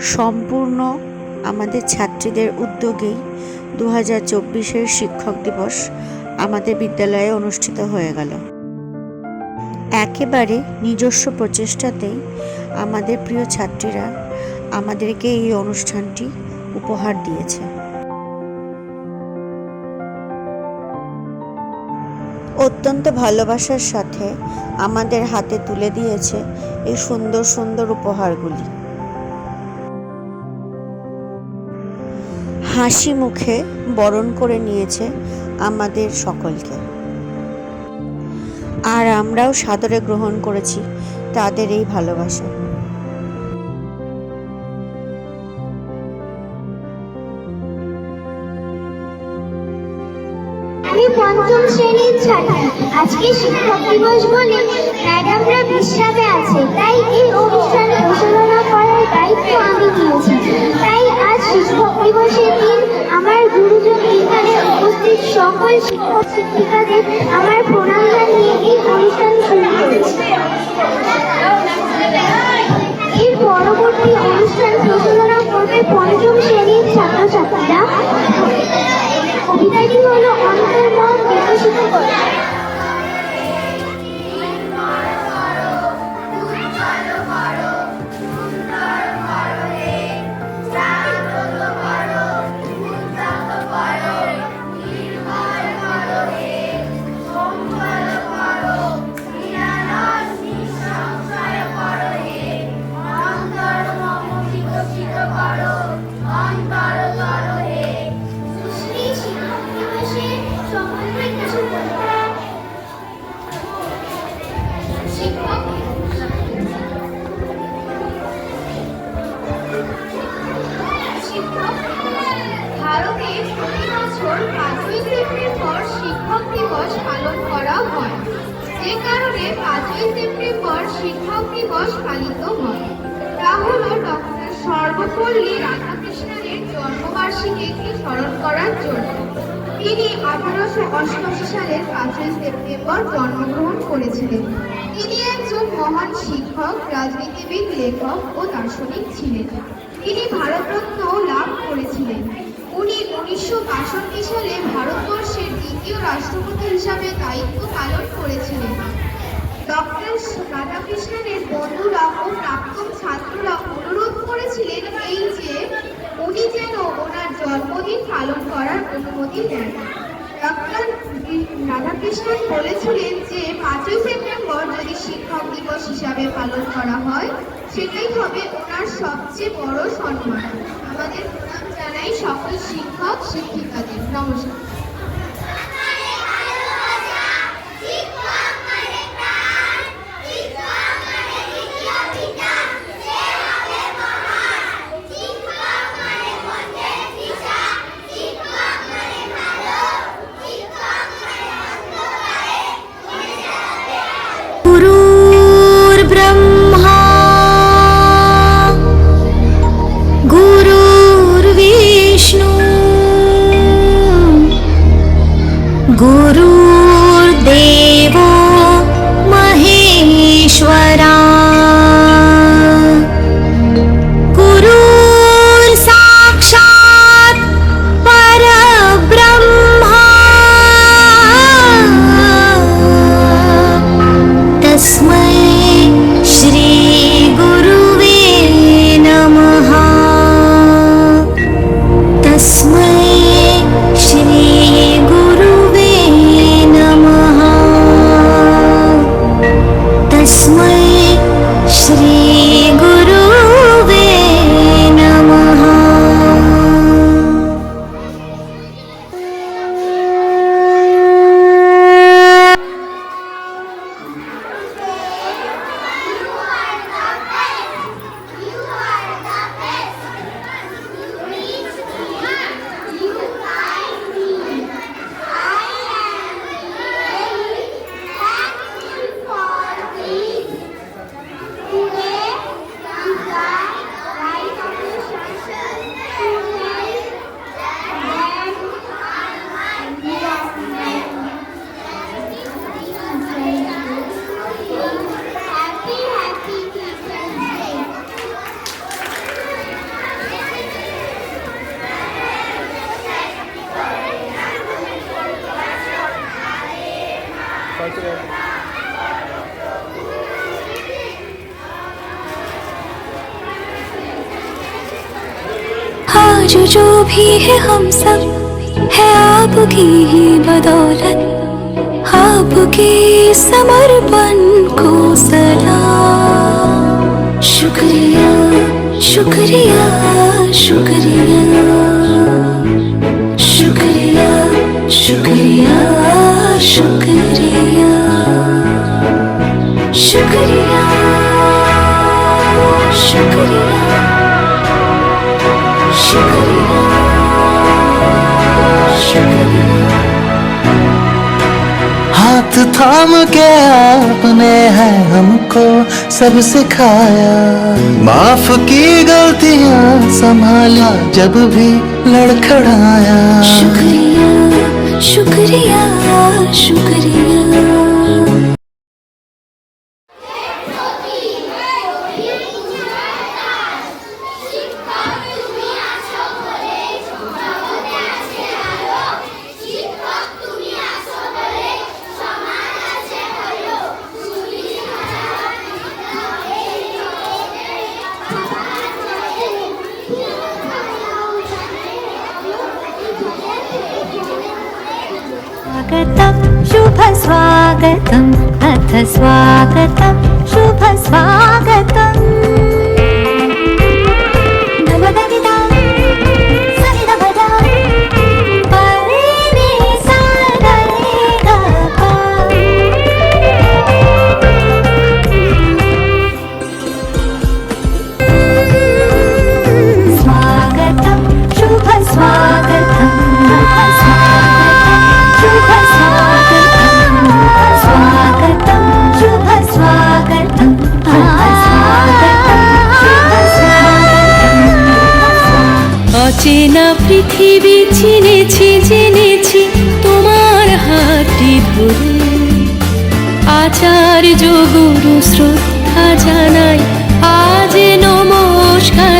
সম্পূর্ণ আমাদের ছাত্রীদের উদ্যোগেই দু হাজার চব্বিশের শিক্ষক দিবস আমাদের বিদ্যালয়ে অনুষ্ঠিত হয়ে গেল। একেবারে নিজস্ব প্রচেষ্টাতেই আমাদের প্রিয় ছাত্রীরা আমাদেরকে এই অনুষ্ঠানটি উপহার দিয়েছে। অত্যন্ত ভালোবাসার সাথে আমাদের হাতে তুলে দিয়েছে এই সুন্দর সুন্দর উপহারগুলি। হাসি মুখে বরণ করে নিয়েছে আমাদের সকলকে। আর আমরাও সাদরে গ্রহণ করেছি তাদের এই ভালোবাসা। পঞ্চম শ্রেণির ছাত্রী। আজকে শিক্ষক দিবস বলে ম্যাডামরা বিশ্রামে আছে। তাই এই অনুষ্ঠান পরিচালনা করার দায়িত্ব আমি নিয়েছি। তাই আজ শিক্ষক দিবসের দিন আমার গুরুজন এখানে উপস্থিত। সকল শিক্ষক শিক্ষিকাদের আমার প্রণাম জানিয়ে এই অনুষ্ঠান শুরু করেছি। এর পরবর্তী অনুষ্ঠান পরিচালনা করবে পঞ্চম শ্রেণির ছাত্রছাত্রীরা। কবিতাটি হলো 对不对？বছর পাঁচই সেপ্টেম্বর শিক্ষক দিবস পালন করা হয়। যে কারণে পাঁচই সেপ্টেম্বর শিক্ষক দিবস পালিত হয়। তা হল ডক্টর সর্বপল্লী রাধাকৃষ্ণনের জন্মবার্ষিকীকে স্মরণ করার জন্য। তিনি আঠারোশো অষ্টআশি সালের পাঁচই সেপ্টেম্বর জন্মগ্রহণ করেছিলেন। তিনি একজন মহান শিক্ষক, রাজনীতিবিদ, লেখক ও দার্শনিক ছিলেন। তিনি ভারতরত্ন উনিশশো বাষট্টি সালে ভারতবর্ষের দ্বিতীয় রাষ্ট্রপতি হিসাবে দায়িত্ব পালন করেছিলেন। ডক্টর রাধাকৃষ্ণনের বন্ধুরা ও প্রাক্তন ছাত্ররা অনুরোধ করেছিলেন এই যে উনি যেন ওনার জন্মদিন পালন করার অনুমতি দেন। ডক্টর রাধাকৃষ্ণন বলেছিলেন যে, পাঁচই সেপ্টেম্বর যদি শিক্ষক দিবস হিসাবে পালন করা হয়, সেটাই হবে আমার সবচেয়ে বড় সম্মান। আমাদের প্রণাম জানাই সকল শিক্ষক শিক্ষিকাদের। নমস্কার। Guru आज जो भी है हम सब है आपकी ही बदौलत। आपके समर्पण को सलाम शुक्रिया शुक्रिया शुक्रिया। थाम के आपने है हमको सब सिखाया माफ़ की गलतियाँ संभाला जब भी लड़खड़ाया। शुक्रिया शुक्रिया शुक्रिया। स्वागतं शुभस्वागतम्। अथ स्वागतं शुभ চিনেছি জেনেছি তোমার হাতটি ধরে। আচার্য গুরু শ্রদ্ধা জানাই আজ নমস্কার